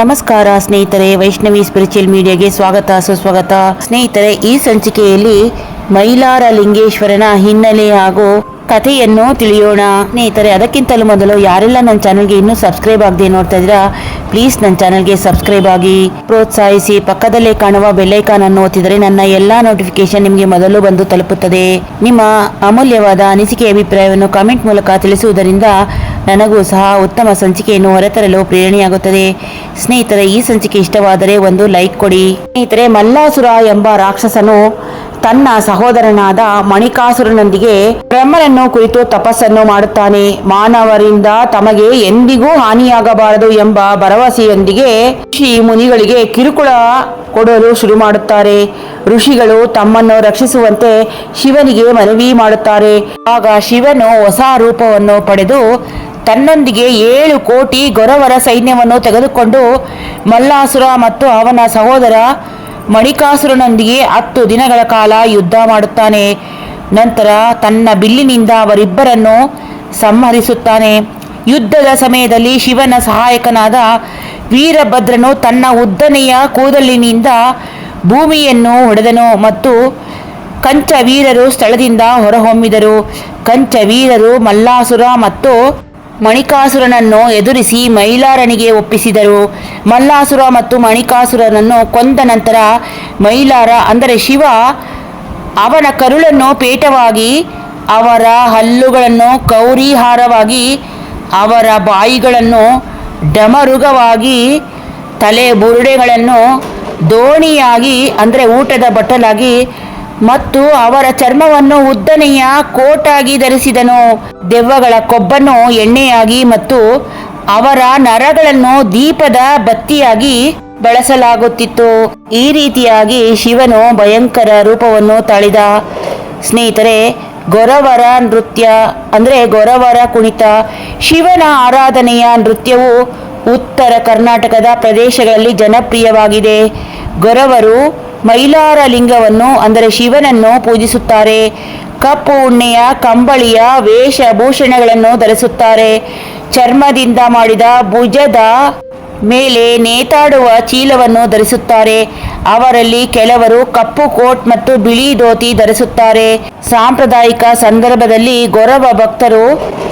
ನಮಸ್ಕಾರ ಸ್ನೇಹಿತರೆ ವೈಷ್ಣವಿ ಸ್ಪಿರಿಚುವಲ್ ಮೀಡಿಯಾಗೆ ಸ್ವಾಗತ ಸುಸ್ವಾಗತ. ಸ್ನೇಹಿತರೆ ಈ ಸಂಚಿಕೆಯಲ್ಲಿ ಮೈಲಾರ ಲಿಂಗೇಶ್ವರನ ಹಿನ್ನೆಲೆ ಹಾಗೂ ಕಥೆಯನ್ನು ತಿಳಿಯೋಣ. ಸ್ನೇಹಿತರೆ, ಅದಕ್ಕಿಂತಲೂ ಮೊದಲು ಯಾರೆಲ್ಲ ನನ್ನ ಚಾನಲ್ಗೆ ಇನ್ನೂ ಸಬ್ಸ್ಕ್ರೈಬ್ ಆಗದೆ ನೋಡ್ತಾ ಇದ್ದೀರಾ ಪ್ಲೀಸ್ ನನ್ನ ಚಾನಲ್ಗೆ ಸಬ್ಸ್ಕ್ರೈಬ್ ಆಗಿ. ಪ್ರೋತ್ಸಾಹಿಸಿ, ಪಕ್ಕದಲ್ಲೇ ಕಾಣುವ ಬೆಲ್ಲೈಕಾನ್ ಅನ್ನು ಒತ್ತಿದರೆ ನನ್ನ ಎಲ್ಲಾ ನೋಟಿಫಿಕೇಶನ್ ನಿಮಗೆ ಮೊದಲು ಬಂದು ತಲುಪುತ್ತದೆ. ನಿಮ್ಮ ಅಮೂಲ್ಯವಾದ ಅನಿಸಿಕೆ ಅಭಿಪ್ರಾಯವನ್ನು ಕಾಮೆಂಟ್ ಮೂಲಕ ತಿಳಿಸುವುದರಿಂದ ನನಗೂ ಸಹ ಉತ್ತಮ ಸಂಚಿಕೆಯನ್ನು ಹೊರತರಲು ಪ್ರೇರಣೆಯಾಗುತ್ತದೆ. ಸ್ನೇಹಿತರೆ, ಈ ಸಂಚಿಕೆ ಇಷ್ಟವಾದರೆ ಒಂದು ಲೈಕ್ ಕೊಡಿ. ಸ್ನೇಹಿತರೆ, ಮಲ್ಲಾಸುರ ಎಂಬ ರಾಕ್ಷಸನು ತನ್ನ ಸಹೋದರನಾದ ಮಣಿಕಾಸುರನೊಂದಿಗೆ ಬ್ರಹ್ಮನನ್ನು ಕುರಿತು ತಪಸ್ಸನ್ನು ಮಾಡುತ್ತಾನೆ. ಮಾನವರಿಂದ ತಮಗೆ ಎಂದಿಗೂ ಹಾನಿಯಾಗಬಾರದು ಎಂಬ ಭರವಸೆಯೊಂದಿಗೆ ಋಷಿ ಮುನಿಗಳಿಗೆ ಕಿರುಕುಳ ಕೊಡಲು ಶುರು ಮಾಡುತ್ತಾರೆ. ಋಷಿಗಳು ತಮ್ಮನ್ನು ರಕ್ಷಿಸುವಂತೆ ಶಿವನಿಗೆ ಮನವಿ ಮಾಡುತ್ತಾರೆ. ಆಗ ಶಿವನು ಹೊಸ ರೂಪವನ್ನು ಪಡೆದು ತನ್ನೊಂದಿಗೆ ಏಳು ಕೋಟಿ ಗೊರವರ ಸೈನ್ಯವನ್ನು ತೆಗೆದುಕೊಂಡು ಮಲ್ಲಾಸುರ ಮತ್ತು ಅವನ ಸಹೋದರ ಮಣಿಕಾಸುರನೊಂದಿಗೆ ಹತ್ತು ದಿನಗಳ ಕಾಲ ಯುದ್ಧ ಮಾಡುತ್ತಾನೆ. ನಂತರ ತನ್ನ ಬಿಲ್ಲಿನಿಂದ ಅವರಿಬ್ಬರನ್ನು ಸಂಹರಿಸುತ್ತಾನೆ. ಯುದ್ಧದ ಸಮಯದಲ್ಲಿ ಶಿವನ ಸಹಾಯಕನಾದ ವೀರಭದ್ರನು ತನ್ನ ಉದ್ದನೆಯ ಕೂದಲಿನಿಂದ ಭೂಮಿಯನ್ನು ಹೊಡೆದನು ಮತ್ತು ಕಂಚ ವೀರರು ಸ್ಥಳದಿಂದ ಹೊರಹೊಮ್ಮಿದರು. ಕಂಚ ವೀರರು ಮಲ್ಲಾಸುರ ಮತ್ತು ಮಣಿಕಾಸುರನನ್ನು ಎದುರಿಸಿ ಮೈಲಾರನಿಗೆ ಒಪ್ಪಿಸಿದರು. ಮಲ್ಲಾಸುರ ಮತ್ತು ಮಣಿಕಾಸುರನನ್ನು ಕೊಂದ ನಂತರ ಮೈಲಾರ, ಅಂದರೆ ಶಿವ, ಅವನ ಕರುಳನ್ನು ಪೇಟವಾಗಿ ಅವರ ಹಲ್ಲುಗಳನ್ನು ಕೌರಿಹಾರವಾಗಿ ಅವರ ಬಾಯಿಗಳನ್ನು ಡಮರುಗವಾಗಿ ತಲೆ ಬುರುಡೆಗಳನ್ನು ದೋಣಿಯಾಗಿ, ಅಂದರೆ ಊಟದ ಬಟ್ಟಲಾಗಿ ಮತ್ತು ಅವರ ಚರ್ಮವನ್ನು ಉದ್ದನೆಯ ಕೋಟಾಗಿ ಧರಿಸಿದನು. ದೆವ್ವಗಳ ಕೊಬ್ಬನ್ನು ಎಣ್ಣೆಯಾಗಿ ಮತ್ತು ಅವರ ನರಗಳನ್ನು ದೀಪದ ಬತ್ತಿಯಾಗಿ ಬಳಸಲಾಗುತ್ತಿತ್ತು. ಈ ರೀತಿಯಾಗಿ ಶಿವನು ಭಯಂಕರ ರೂಪವನ್ನು ತಾಳಿದ. ಸ್ನೇಹಿತರೆ, ಗೊರವರ ನೃತ್ಯ ಅಂದರೆ ಗೊರವರ ಕುಣಿತ, ಶಿವನ ಆರಾಧನೆಯ ನೃತ್ಯವು ಉತ್ತರ ಕರ್ನಾಟಕದ ಪ್ರದೇಶಗಳಲ್ಲಿ ಜನಪ್ರಿಯವಾಗಿದೆ. ಗೊರವರು ಮೈಲಾರ ಲಿಂಗವನ್ನು, ಅಂದರೆ ಶಿವನನ್ನು ಪೂಜಿಸುತ್ತಾರೆ. ಕಪ್ಪು ಉಣ್ಣೆಯ, ಕಂಬಳಿಯ ವೇಷಭೂಷಣಗಳನ್ನು ಧರಿಸುತ್ತಾರೆ. ಚರ್ಮದಿಂದ ಮಾಡಿದ ಭುಜದ ಮೇಲೆ ನೇತಾಡುವ ಚೀಲವನ್ನು ಧರಿಸುತ್ತಾರೆ. ಅವರಲ್ಲಿ ಕೆಲವರು ಕಪ್ಪು ಕೋಟ್ ಮತ್ತು ಬಿಳಿ ಧೋತಿ ಧರಿಸುತ್ತಾರೆ. ಸಾಂಪ್ರದಾಯಿಕ ಸಂದರ್ಭದಲ್ಲಿ ಗೊರವ ಭಕ್ತರು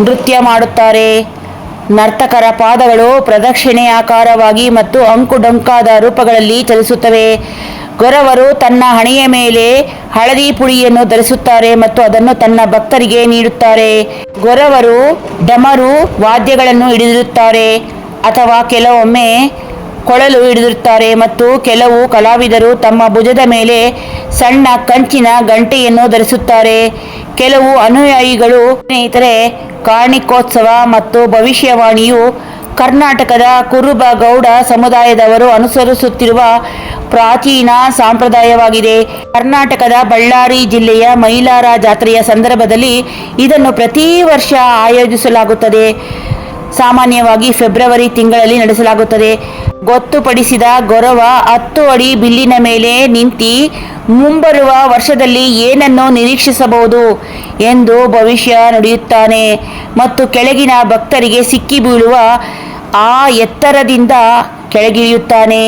ನೃತ್ಯ ಮಾಡುತ್ತಾರೆ. ನರ್ತಕರ ಪಾದಗಳು ಪ್ರದಕ್ಷಿಣೆಯಾಕಾರವಾಗಿ ಮತ್ತು ಅಂಕುಡೊಂಕಾದ ರೂಪಗಳಲ್ಲಿ ಚಲಿಸುತ್ತವೆ. ಗೊರವರು ತನ್ನ ಹಣೆಯ ಮೇಲೆ ಹಳದಿ ಪುಡಿಯನ್ನು ಧರಿಸುತ್ತಾರೆ ಮತ್ತು ಅದನ್ನು ತನ್ನ ಭಕ್ತರಿಗೆ ನೀಡುತ್ತಾರೆ. ಗೊರವರು ಡಮರು ವಾದ್ಯಗಳನ್ನು ಹಿಡಿದಿರುತ್ತಾರೆ ಅಥವಾ ಕೆಲವೊಮ್ಮೆ ಕೊಳಲು ಹಿಡಿದಿರುತ್ತಾರೆ ಮತ್ತು ಕೆಲವು ಕಲಾವಿದರು ತಮ್ಮ ಭುಜದ ಮೇಲೆ ಸಣ್ಣ ಕಂಚಿನ ಗಂಟೆಯನ್ನು ಧರಿಸುತ್ತಾರೆ. ಕೆಲವು ಅನುಯಾಯಿಗಳು, ಸ್ನೇಹಿತರೆ, ಕಾರ್ಣಿಕೋತ್ಸವ ಮತ್ತು ಭವಿಷ್ಯವಾಣಿಯು ಕರ್ನಾಟಕದ ಕುರುಬ ಗೌಡ ಸಮುದಾಯದವರು ಅನುಸರಿಸುತ್ತಿರುವ ಪ್ರಾಚೀನ ಸಂಪ್ರದಾಯವಾಗಿದೆ. ಕರ್ನಾಟಕದ ಬಳ್ಳಾರಿ ಜಿಲ್ಲೆಯ ಮೈಲಾರ ಜಾತ್ರೆಯ ಸಂದರ್ಭದಲ್ಲಿ ಇದನ್ನು ಪ್ರತಿ ವರ್ಷ ಆಯೋಜಿಸಲಾಗುತ್ತದೆ. ಸಾಮಾನ್ಯವಾಗಿ ಫೆಬ್ರವರಿ ತಿಂಗಳಲ್ಲಿ ನಡೆಸಲಾಗುತ್ತದೆ. ಗೊತ್ತುಪಡಿಸಿದ ಗೊರವ ಹತ್ತು ಅಡಿ ಬಿಲ್ಲಿನ ಮೇಲೆ ನಿಂತಿ ಮುಂಬರುವ ವರ್ಷದಲ್ಲಿ ಏನನ್ನು ನಿರೀಕ್ಷಿಸಬಹುದು ಎಂದು ಭವಿಷ್ಯ ನುಡಿಯುತ್ತಾನೆ. ಮತ್ತು ಕೆಳಗಿನ ಭಕ್ತರಿಗೆ ಸಿಕ್ಕಿ ಬೀಳುವ ಆ ಎತ್ತರದಿಂದ ಕೆಳಗಿಳಿಯುತ್ತಾನೆ.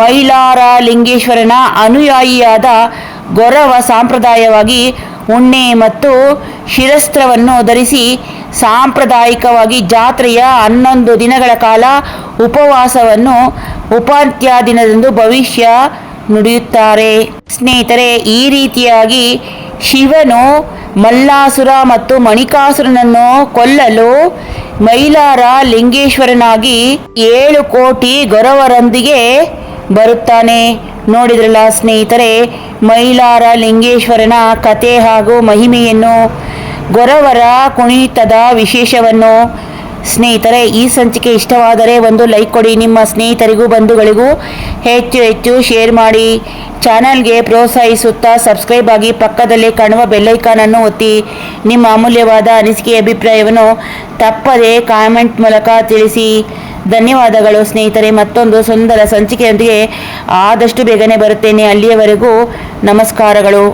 ಮೈಲಾರ ಲಿಂಗೇಶ್ವರನ ಅನುಯಾಯಿಯಾದ ಗೊರವ ಸಾಂಪ್ರದಾಯವಾಗಿ ಉಣ್ಣೆ ಮತ್ತು ಶಿರಸ್ತ್ರವನ್ನು ಧರಿಸಿ ಸಾಂಪ್ರದಾಯಿಕವಾಗಿ ಜಾತ್ರೆಯ ಹನ್ನೊಂದು ದಿನಗಳ ಕಾಲ ಉಪವಾಸವನ್ನು ಉಪಾಂತ್ಯ ದಿನದಂದು ಭವಿಷ್ಯ ನುಡಿಯುತ್ತಾರೆ. ಸ್ನೇಹಿತರೆ, ಈ ರೀತಿಯಾಗಿ ಶಿವನು ಮಲ್ಲಾಸುರ ಮತ್ತು ಮಣಿಕಾಸುರನನ್ನು ಕೊಲ್ಲಲು ಮೈಲಾರ ಲಿಂಗೇಶ್ವರನಾಗಿ ಏಳು ಕೋಟಿ ಗೊರವರೊಂದಿಗೆ ಬರುತ್ತಾನೆ. ನೋಡಿದ್ರಲ್ಲ ಸ್ನೇಹಿತರೆ, ಮೈಲಾರ ಲಿಂಗೇಶ್ವರನ ಕತೆ ಹಾಗೂ ಮಹಿಮೆಯನ್ನು, ಗೊರವರ ಕುಣಿತದ ವಿಶೇಷವನ್ನು ಸ್ನೇಹಿತರೆ, ಈ ಸಂಚಿಕೆ ಇಷ್ಟವಾದರೆ ಒಂದು ಲೈಕ್ ಕೊಡಿ. ನಿಮ್ಮ ಸ್ನೇಹಿತರಿಗೂ, ಬಂಧುಗಳಿಗೂ ಹೆಚ್ಚು ಹೆಚ್ಚು ಶೇರ್ ಮಾಡಿ. ಚಾನಲ್ಗೆ ಪ್ರೋತ್ಸಾಹಿಸುತ್ತಾ ಸಬ್ಸ್ಕ್ರೈಬ್ ಆಗಿ ಪಕ್ಕದಲ್ಲಿ ಕಾಣುವ ಬೆಲ್ಲೈಕಾನನ್ನು ಒತ್ತಿ. ನಿಮ್ಮ ಅಮೂಲ್ಯವಾದ ಅನಿಸಿಕೆ ಅಭಿಪ್ರಾಯವನ್ನು ತಪ್ಪದೆ ಕಾಮೆಂಟ್ ಮೂಲಕ ತಿಳಿಸಿ. ಧನ್ಯವಾದಗಳು ಸ್ನೇಹಿತರೆ. ಮತ್ತೊಂದು ಸುಂದರ ಸಂಚಿಕೆಯೊಂದಿಗೆ ಆದಷ್ಟು ಬೇಗನೆ ಬರುತ್ತೇನೆ. ಅಲ್ಲಿಯವರೆಗೂ ನಮಸ್ಕಾರಗಳು.